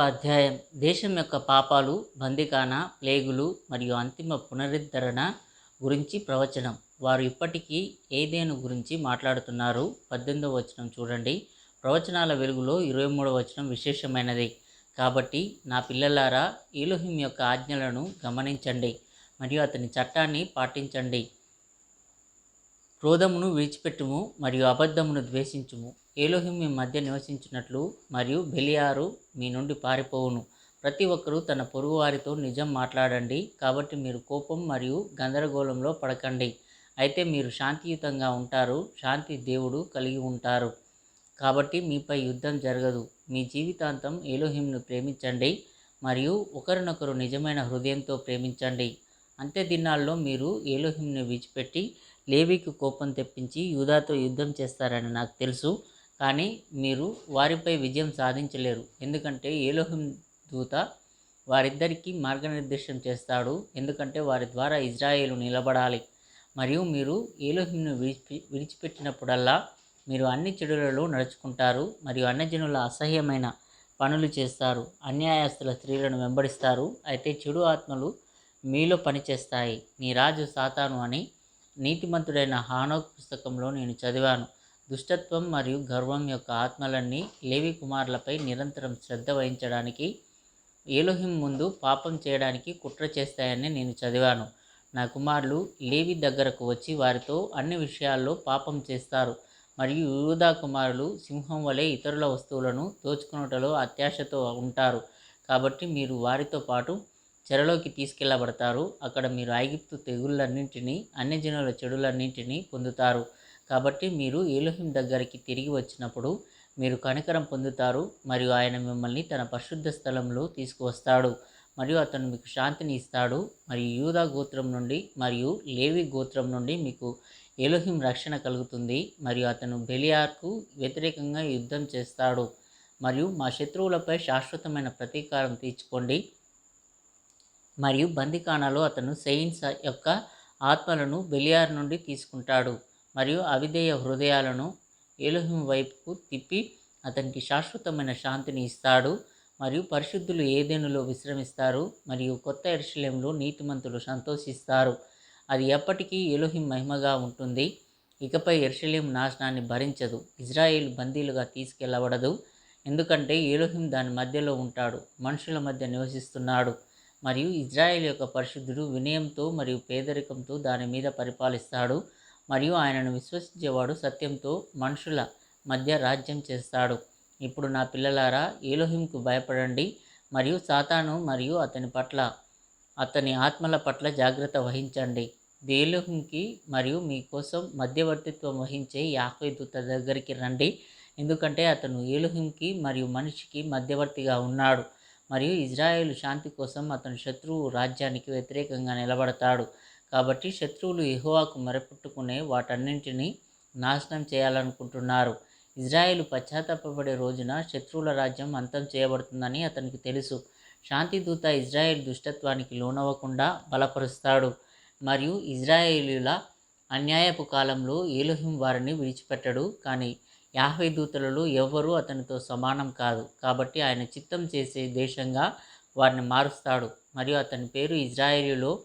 అధ్యాయం. దేశం యొక్క పాపాలు బందికాన ప్లేగులు మరియు అంతిమ పునరుద్ధరణ గురించి ప్రవచనం. వారు ఇప్పటికీ ఏదేను గురించి మాట్లాడుతున్నారు? పద్దెనిమిదవ వచనం చూడండి. ప్రవచనాల వెలుగులో ఇరవై మూడవ వచనం విశేషమైనది. కాబట్టి నా పిల్లలారా ఈలోహిం యొక్క ఆజ్ఞలను గమనించండి మరియు అతని చట్టాన్ని పాటించండి. క్రోధమును విడిచిపెట్టుము మరియు అబద్ధమును ద్వేషించుము. ఏలోహిం మీ మధ్య నివసించినట్లు మరియు బెలియారు మీ నుండి పారిపోవును. ప్రతి ఒక్కరూ తన పొరుగువారితో నిజం మాట్లాడండి. కాబట్టి మీరు కోపం మరియు గందరగోళంలో పడకండి. అయితే మీరు శాంతియుతంగా ఉంటారు. శాంతి దేవుడు కలిగి ఉంటారు. కాబట్టి మీపై యుద్ధం జరగదు. మీ జీవితాంతం ఏలోహింను ప్రేమించండి మరియు ఒకరినొకరు నిజమైన హృదయంతో ప్రేమించండి. అంత్య దినాల్లో మీరు ఏలోహింని విడిచిపెట్టి లేవికి కోపం తెప్పించి యూదాతో యుద్ధం చేస్తారని నాకు తెలుసు. కానీ మీరు వారిపై విజయం సాధించలేరు. ఎందుకంటే ఏలోహిం దూత వారిద్దరికీ మార్గనిర్దేశం చేస్తాడు. ఎందుకంటే వారి ద్వారా ఇజ్రాయేలు నిలబడాలి. మరియు మీరు ఏలోహింను విడిచి విడిచిపెట్టినప్పుడల్లా మీరు అన్ని చెడులలో నడుచుకుంటారు. మరియు అన్నజనుల అసహ్యమైన పనులు చేస్తారు. అన్యాయస్తుల స్త్రీలను వెంబడిస్తారు. అయితే చెడు ఆత్మలు మీలో పనిచేస్తాయి. నీ రాజు సాతాను అని నీతిమంతుడైన హానోక్ పుస్తకంలో నేను చదివాను. దుష్టత్వం మరియు గర్వం యొక్క ఆత్మలన్నీ లేవి కుమారులపై నిరంతరం శ్రద్ధ వహించడానికి ఏలోహిం ముందు పాపం చేయడానికి కుట్ర చేస్తాయని నేను చదివాను. నా కుమారులు లేవి దగ్గరకు వచ్చి వారితో అన్ని విషయాల్లో పాపం చేస్తారు. మరియు యూదా కుమారులు సింహం వలె ఇతరుల వస్తువులను దోచుకున్నటలో అత్యాశతో ఉంటారు. కాబట్టి మీరు వారితో పాటు చెరలోకి తీసుకెళ్ళబడతారు. అక్కడ మీరు ఐగిప్తు తెగుళ్ళన్నింటినీ అన్యజనుల చెడులన్నింటినీ పొందుతారు. కాబట్టి మీరు ఏలోహిం దగ్గరికి తిరిగి వచ్చినప్పుడు మీరు కనికరం పొందుతారు మరియు ఆయన మిమ్మల్ని తన పరిశుద్ధ స్థలంలో తీసుకువస్తాడు మరియు అతను మీకు శాంతిని ఇస్తాడు మరియు యూదా గోత్రం నుండి మరియు లేవి గోత్రం నుండి మీకు ఎలోహిం రక్షణ కలుగుతుంది మరియు అతను బెలియార్కు వ్యతిరేకంగా యుద్ధం చేస్తాడు. మరియు మా శత్రువులపై శాశ్వతమైన ప్రతీకారం తీర్చుకోండి. మరియు బందికాణలో అతను సెయిన్స్ యొక్క ఆత్మలను బెలియార్ నుండి తీసుకుంటాడు. మరియు అవిధేయ హృదయాలను ఏలోహిం వైపుకు తిప్పి అతనికి శాశ్వతమైన శాంతిని ఇస్తాడు మరియు పరిశుద్ధులు ఏదేనులో విశ్రమిస్తారు మరియు కొత్త ఎరుశల్యంలో నీతిమంతులు సంతోషిస్తారు. అది ఎప్పటికీ ఎలోహిం మహిమగా ఉంటుంది. ఇకపై ఎరుషలేం నాశనాన్ని భరించదు. ఇజ్రాయిల్ బందీలుగా తీసుకెళ్ళబడదు. ఎందుకంటే ఏలోహిం దాని మధ్యలో ఉంటాడు. మనుషుల మధ్య నివసిస్తున్నాడు. మరియు ఇజ్రాయెల్ యొక్క పరిశుద్ధుడు వినయంతో మరియు పేదరికంతో దాని మీద పరిపాలిస్తాడు. మరియు ఆయనను విశ్వసించేవాడు సత్యంతో మనుషుల మధ్య రాజ్యం చేస్తాడు. ఇప్పుడు నా పిల్లలారా ఏలోహింకు భయపడండి మరియు సాతాను మరియు అతని పట్ల అతని ఆత్మల పట్ల జాగ్రత్త వహించండి. దేలోహింకి మరియు మీకోసం మధ్యవర్తిత్వం వహించే యాహ్వే దూత దగ్గరికి రండి. ఎందుకంటే అతను ఏలుహింకి మరియు మనిషికి మధ్యవర్తిగా ఉన్నాడు మరియు ఇజ్రాయేల్ శాంతి కోసం అతను శత్రువు రాజ్యానికి వ్యతిరేకంగా నిలబడతాడు. కాబట్టి శత్రువులు ఎహోవాకు మరపెట్టుకునే వాటన్నింటినీ నాశనం చేయాలనుకుంటున్నారు. ఇజ్రాయెల్ పశ్చాత్తాపడే రోజున శత్రువుల రాజ్యం అంతం చేయబడుతుందని అతనికి తెలుసు. శాంతిదూత ఇజ్రాయెల్ దుష్టత్వానికి లోనవ్వకుండా బలపరుస్తాడు. మరియు ఇజ్రాయేలీల అన్యాయపు కాలంలో ఏలోహిం వారిని విడిచిపెట్టడు. కానీ యాహ్వే దూతలలో ఎవ్వరూ అతనితో సమానం కాదు. కాబట్టి ఆయన చిత్తం చేసే దేశంగా వారిని మారుస్తాడు. మరియు అతని పేరు ఇజ్రాయేలీలో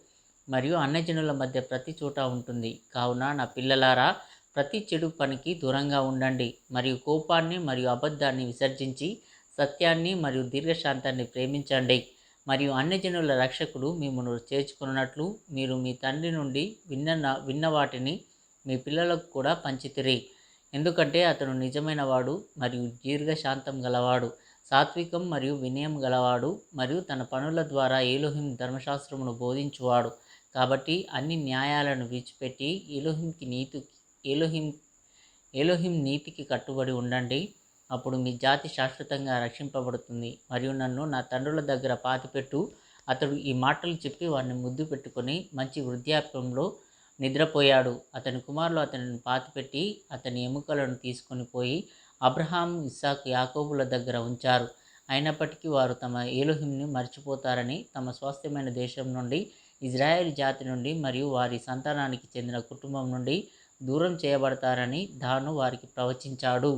మరియు అన్నజనుల మధ్య ప్రతి చోట ఉంటుంది. కావున నా పిల్లలారా ప్రతి చెడు పనికి దూరంగా ఉండండి. మరియు కోపాన్ని మరియు అబద్ధాన్ని విసర్జించి సత్యాన్ని మరియు దీర్ఘశాంతాన్ని ప్రేమించండి. మరియు అన్యజనుల రక్షకుడు మిమ్మల్ని చేర్చుకున్నట్లు మీరు మీ తండ్రి నుండి విన్న విన్న వాటిని మీ పిల్లలకు కూడా పంచితిరి. ఎందుకంటే అతను నిజమైన వాడు మరియు దీర్ఘశాంతం గలవాడు సాత్వికం మరియు వినయం గలవాడు మరియు తన పనుల ద్వారా ఏలోహిం ధర్మశాస్త్రమును బోధించువాడు. కాబట్టి అన్ని న్యాయాలను విడిచిపెట్టి ఏలోహింకి నీతి ఏలోహిం ఏలోహిం నీతికి కట్టుబడి ఉండండి. అప్పుడు మీ జాతి శాశ్వతంగా రక్షింపబడుతుంది. మరియు నన్ను నా తండ్రుల దగ్గర పాతిపెట్టు. అతడు ఈ మాటలు చెప్పి వారిని ముద్దు పెట్టుకొని మంచి వృద్ధాప్యంలో నిద్రపోయాడు. అతని కుమారులు అతనిని పాతిపెట్టి అతని ఎముకలను తీసుకొని పోయి అబ్రహాం ఇస్సాక్ యాకోబుల దగ్గర ఉంచారు. అయినప్పటికీ వారు తమ ఏలుహింని మర్చిపోతారని తమ స్వాస్థ్యమైన దేశం నుండి ఇజ్రాయెల్ జాతి నుండి మరియు వారి సంతానానికి చెందిన కుటుంబం నుండి దూరం చేయబడతారని దాను వారికి ప్రవచించాడు.